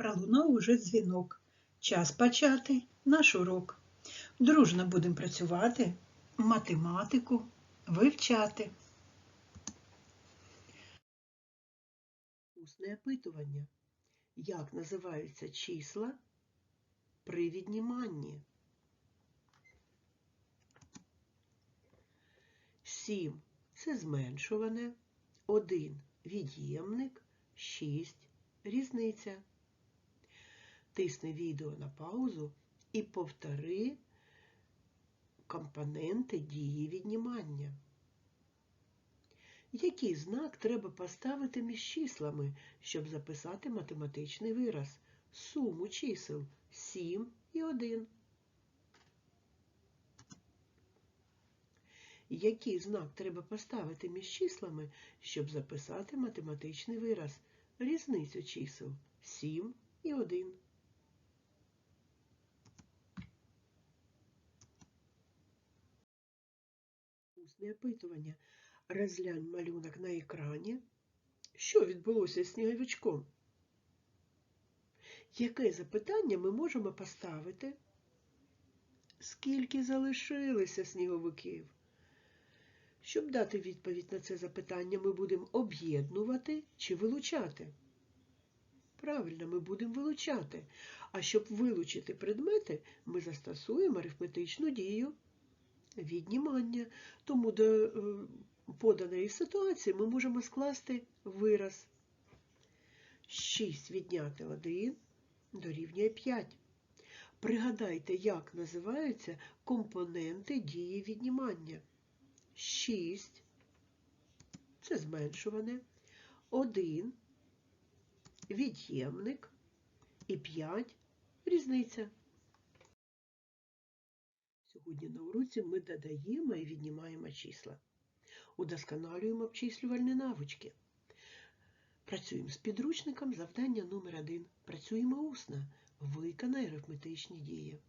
Пролунав уже дзвінок. Час почати наш урок. Дружно будемо працювати, математику вивчати. Усне опитування. Як називаються числа при відніманні? 7 це зменшуване, 1 від'ємник, 6 різниця. Тисни відео на паузу і повтори компоненти дії віднімання. Який знак треба поставити між числами, щоб записати математичний вираз? Суму чисел 7 і 1. Який знак треба поставити між числами, щоб записати математичний вираз? Різницю чисел 7 і 1. Усне опитування. Розглянь малюнок на екрані. Що відбулося з сніговичком? Яке запитання ми можемо поставити? Скільки залишилося сніговиків? Щоб дати відповідь на це запитання, ми будемо об'єднувати чи вилучати. Правильно, ми будемо вилучати. А щоб вилучити предмети, ми застосуємо арифметичну дію віднімання. Тому до е, поданої ситуації ми можемо скласти вираз. 6 відняти 1 дорівнює 5. Пригадайте, як називаються компоненти дії віднімання. 6 це зменшуване, 1 від'ємник і 5 різниця. Сьогодні на уроці ми додаємо і віднімаємо числа. Удосконалюємо обчислювальні навички. Працюємо з підручником завдання номер 1 Працюємо усно. Виконай арифметичні дії.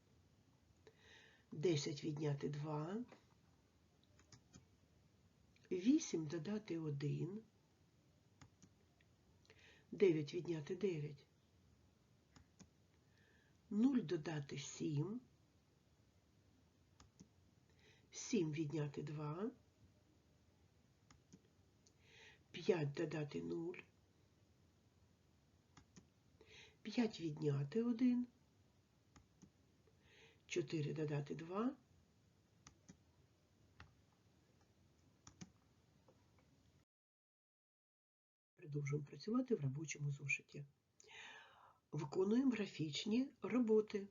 10 відняти 2. 8 додати 1. 9 відняти 9. 0 додати 7. 7 відняти 2. 5 додати 0. 5 відняти 1. 4 додати 2. Продовжуємо працювати в робочому зошиті. Виконуємо графічні роботи.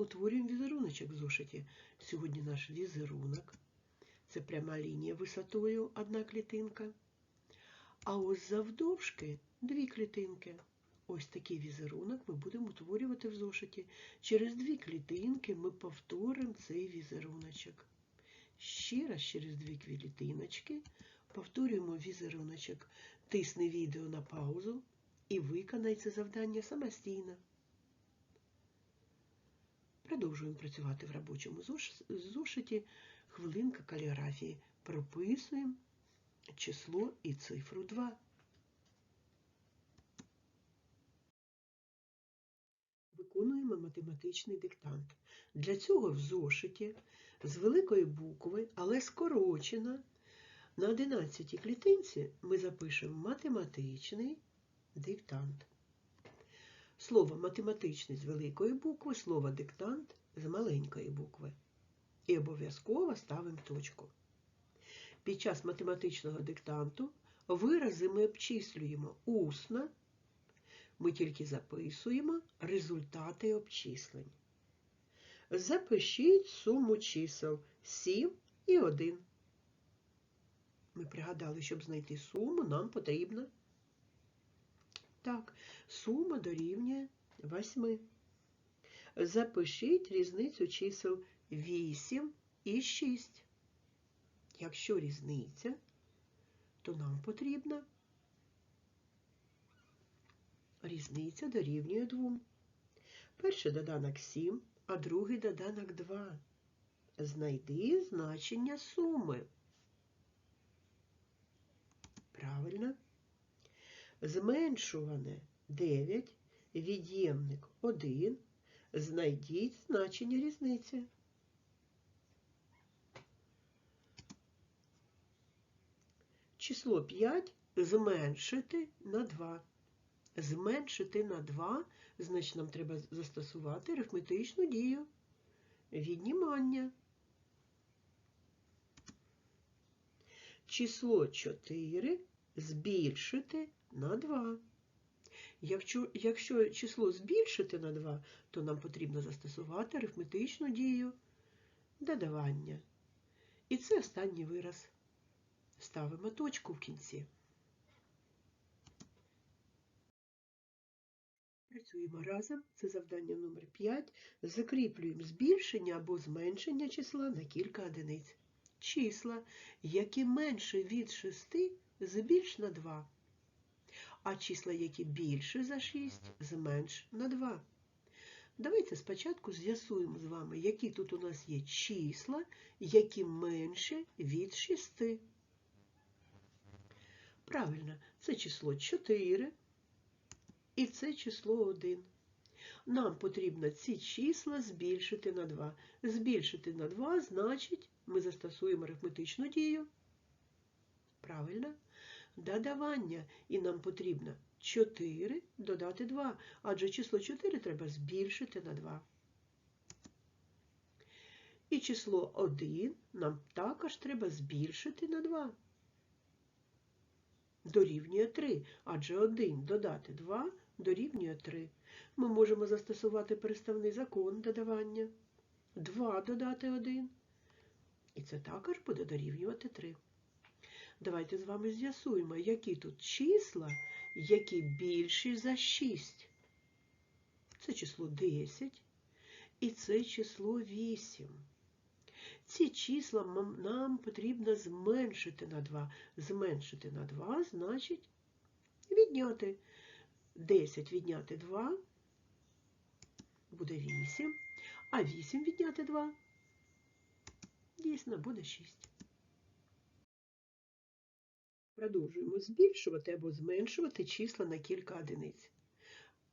Утворюємо візеруночок в зошиті. Сьогодні наш візерунок. Це пряма лінія висотою одна клітинка. А ось завдовжки дві клітинки. Ось такий візерунок ми будемо утворювати в зошиті. Через дві клітинки ми повторимо цей візеруночок. Ще раз через дві клітиночки повторюємо візеруночок. Тисни відео на паузу і виконай це завдання самостійно. Продовжуємо працювати в робочому зошиті. Хвилинка каліграфії. Прописуємо число і цифру 2. Виконуємо математичний диктант. Для цього в зошиті з великої букви, але скорочено, на 11 клітинці ми запишемо математичний диктант. Слово математичний з великої букви, слово диктант з маленької букви. І обов'язково ставимо точку. Під час математичного диктанту вирази ми обчислюємо усно, ми тільки записуємо результати обчислень. Запишіть суму чисел 7 і 1. Ми пригадали, щоб знайти суму, нам потрібно. Так, сума дорівнює 8. Запишіть різницю чисел 8 і 6. Якщо різниця, то нам потрібна різниця дорівнює 2. Перший доданок 7, а другий доданок 2. Знайди значення суми. Правильно. Зменшуване 9 від'ємник 1, знайдіть значення різниці. Число 5 зменшити на 2. Зменшити на 2, значить нам треба застосувати арифметичну дію. Віднімання. Число 4 збільшити на 2. Якщо, якщо число збільшити на 2, то нам потрібно застосувати арифметичну дію додавання. І це останній вираз. Ставимо точку в кінці. Працюємо разом. Це завдання номер 5. Закріплюємо збільшення або зменшення числа на кілька одиниць. Числа, які менше від 6, збільш на 2. А числа, які більше за 6, зменш на 2. Давайте спочатку з'ясуємо з вами, які тут у нас є числа, які менше від 6. Правильно, це число 4 і це число 1. Нам потрібно ці числа збільшити на 2. Збільшити на 2 значить, ми застосуємо арифметичну дію. Правильно? Додавання. І нам потрібно 4 додати 2, адже число 4 треба збільшити на 2. І число 1 нам також треба збільшити на 2 дорівнює 3, адже 1 додати 2 дорівнює 3. Ми можемо застосувати переставний закон додавання. 2 додати 1. І це також буде дорівнювати 3. Давайте з вами з'ясуємо, які тут числа, які більші за 6. Це число 10 і це число 8. Ці числа нам потрібно зменшити на 2. Зменшити на 2 значить відняти 10 відняти 2 буде 8, а 8 відняти 2 дійсно буде 6. Продовжуємо збільшувати або зменшувати числа на кілька одиниць.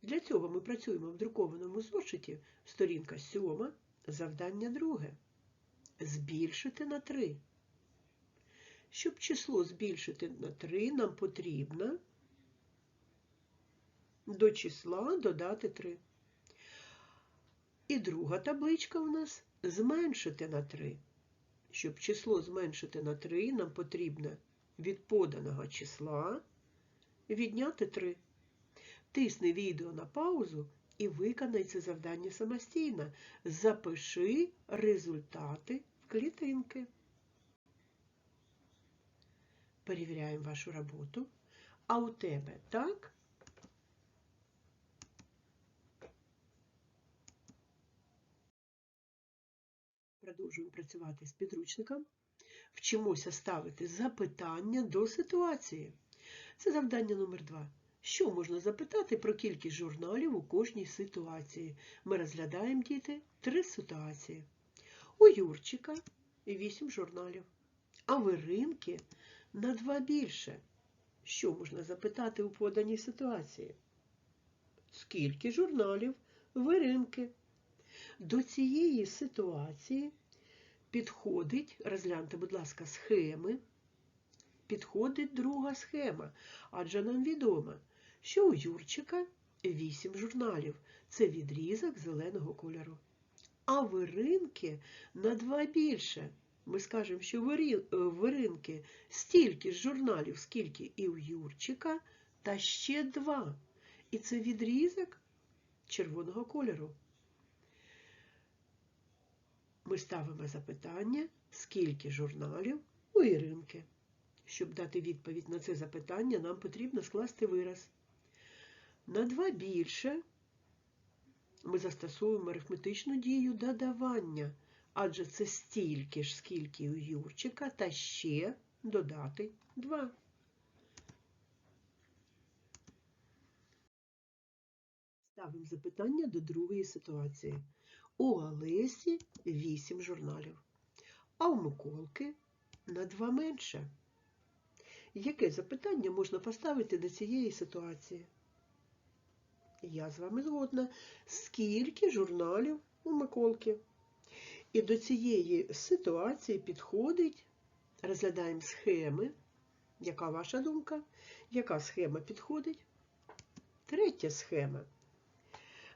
Для цього ми працюємо в друкованому зошиті сторінка 7, завдання 2 збільшити на 3. Щоб число збільшити на 3, нам потрібно до числа додати 3. І друга табличка у нас зменшити на 3. Щоб число зменшити на 3, нам потрібно від поданого числа відняти 3. Тисни відео на паузу і виконай це завдання самостійно. Запиши результати в клітинки. Перевіряємо вашу роботу. А у тебе так? Продовжуємо працювати з підручником. Вчимося ставити запитання до ситуації. Це завдання номер 2. Що можна запитати про кількість журналів у кожній ситуації? Ми розглядаємо, діти, три ситуації. У Юрчика 8 журналів, а в Іринки на 2 більше. Що можна запитати у поданій ситуації? Скільки журналів в Іринки? До цієї ситуації підходить, розгляньте, будь ласка, схеми. Підходить друга схема, адже нам відомо, що у Юрчика 8 журналів. Це відрізок зеленого кольору. А в Іринки на 2 більше. Ми скажемо, що в Іринки стільки ж журналів, скільки і у Юрчика, та ще 2. І це відрізок червоного кольору. Ми ставимо запитання, скільки журналів у Іринки. Щоб дати відповідь на це запитання, нам потрібно скласти вираз. На 2 більше ми застосуємо арифметичну дію додавання, адже це стільки ж, скільки у Юрчика, та ще додати 2. Ставимо запитання до другої ситуації. У Олесі 8 журналів, а у Миколки на 2 менше. Яке запитання можна поставити до цієї ситуації? Я з вами згодна. Скільки журналів у Миколки? І до цієї ситуації підходить, розглядаємо схеми. Яка ваша думка? Яка схема підходить? Третя схема.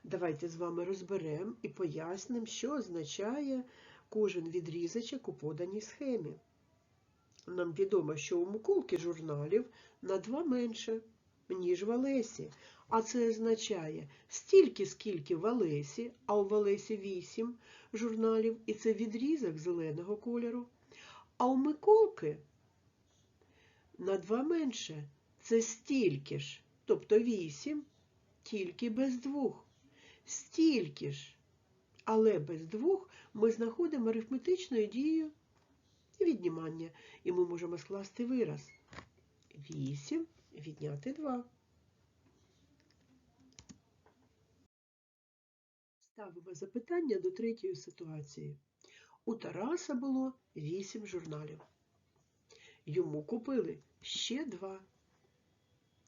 Давайте з вами розберемо і пояснимо, що означає кожен відрізочок у поданій схемі. Нам відомо, що у Миколки журналів на два менше, ніж в Олесі. А це означає стільки, скільки в Олесі, а у Олесі 8 журналів, і це відрізок зеленого кольору. А у Миколки на два менше. Це стільки ж, тобто 8, тільки без двох. Стільки ж, але без двох ми знаходимо арифметичною дією віднімання, і ми можемо скласти вираз. 8 відняти 2. Ставимо запитання до третьої ситуації. У Тараса було 8 журналів. Йому купили ще два.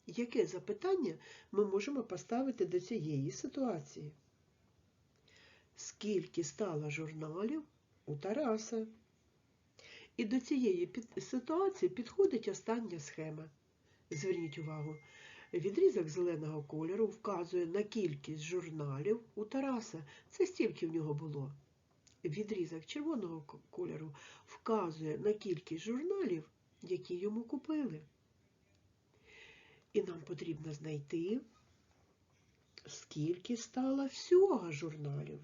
Яке запитання ми можемо поставити до цієї ситуації? Скільки стало журналів у Тараса? І до цієї ситуації підходить остання схема. Зверніть увагу, відрізок зеленого кольору вказує на кількість журналів у Тараса. Це стільки в нього було. Відрізок червоного кольору вказує на кількість журналів, які йому купили. І нам потрібно знайти, скільки стало всього журналів.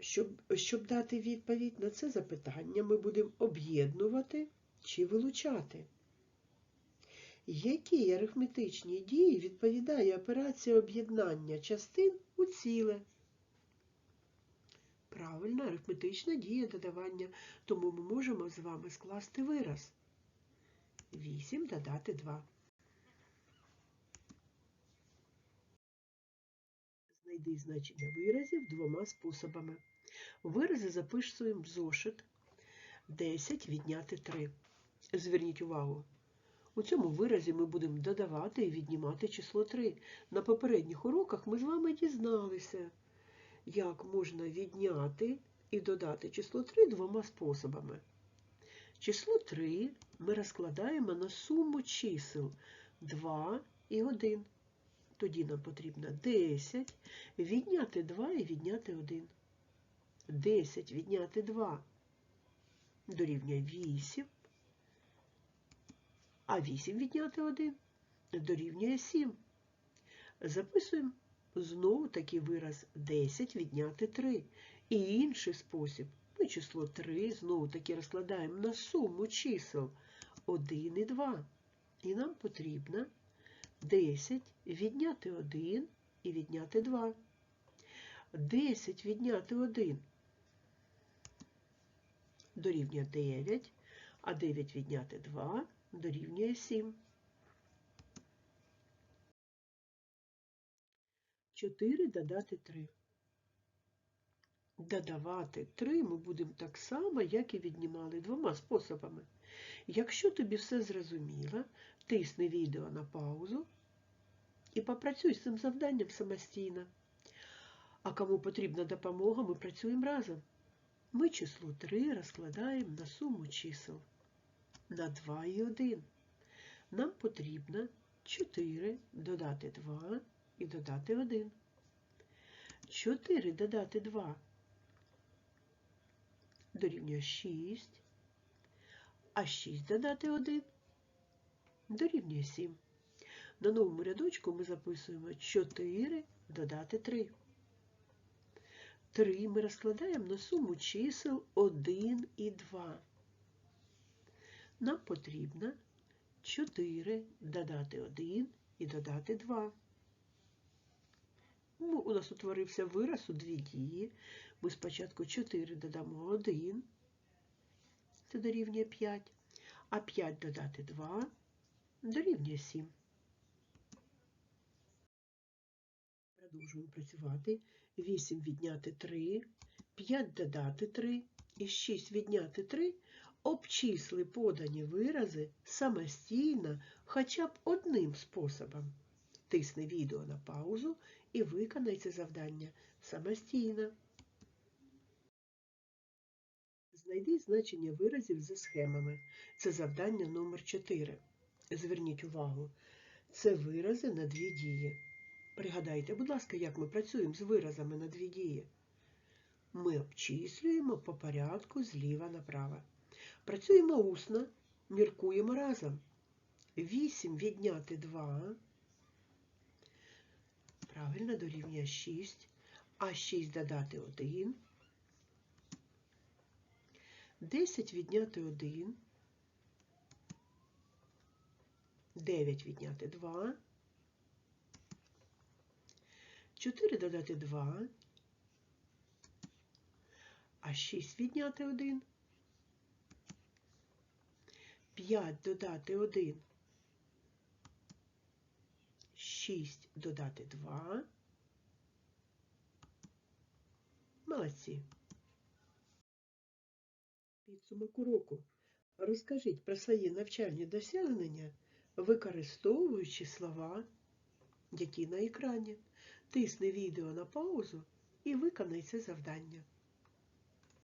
Щоб, щоб дати відповідь на це запитання, ми будемо об'єднувати чи вилучати. Якій арифметичній дії відповідає операція об'єднання частин у ціле? Правильно, арифметична дія додавання, тому ми можемо з вами скласти вираз. 8 додати 2. Знайди значення виразів двома способами. Вирази записуємо в зошит 10 відняти 3. Зверніть увагу, у цьому виразі ми будемо додавати і віднімати число 3. На попередніх уроках ми з вами дізналися, як можна відняти і додати число 3 двома способами. Число 3 ми розкладаємо на суму чисел 2 і 1. Тоді нам потрібно 10, відняти 2 і відняти 1. 10 відняти 2 дорівнює 8, а 8 відняти 1 дорівнює 7. Записуємо знову такий вираз 10 відняти 3. І інший спосіб. Ми число 3 знову таки розкладаємо на суму чисел 1 і 2. І нам потрібно 10 відняти 1 і відняти 2. 10 відняти 1 дорівнює 9, а 9 відняти 2 дорівнює 7. 4 додати 3. Додавати 3 ми будемо так само, як і віднімали двома способами. Якщо тобі все зрозуміло, тисни відео на паузу і попрацюй з цим завданням самостійно. А кому потрібна допомога, ми працюємо разом. Ми число 3 розкладаємо на суму чисел на 2 і 1. Нам потрібно 4 додати 2 і додати 1. 4 додати 2 дорівнює 6, а 6 додати 1 дорівнює 7. На новому рядочку ми записуємо 4 додати 3. 3 ми розкладаємо на суму чисел 1 і 2. Нам потрібно 4 додати 1 і додати 2. У нас утворився вираз у дві дії. Ми спочатку 4 додамо 1, це дорівнює 5, а 5 додати 2 дорівнює 7. Продовжуємо працювати. 8 відняти 3, 5 додати 3 і 6 відняти 3 Обчисли подані вирази самостійно хоча б одним способом. Тисни відео на паузу і виконай це завдання самостійно. Знайди значення виразів за схемами. Це завдання номер 4. Зверніть увагу, це вирази на дві дії. Пригадайте, будь ласка, як ми працюємо з виразами на дві дії. Ми обчислюємо по порядку зліва направо. Працюємо усно, міркуємо разом. 8 відняти 2. Правильно, дорівнює 6. А 6 додати 1. 10 відняти 1. 9 відняти 2. 4 додати 2. А 6 відняти 1. 5 додати 1. 6 додати 2. Молодці. Підсумок уроку. Розкажіть про свої навчальні досягнення, використовуючи слова, які на екрані. Тисни відео на паузу і виконай це завдання.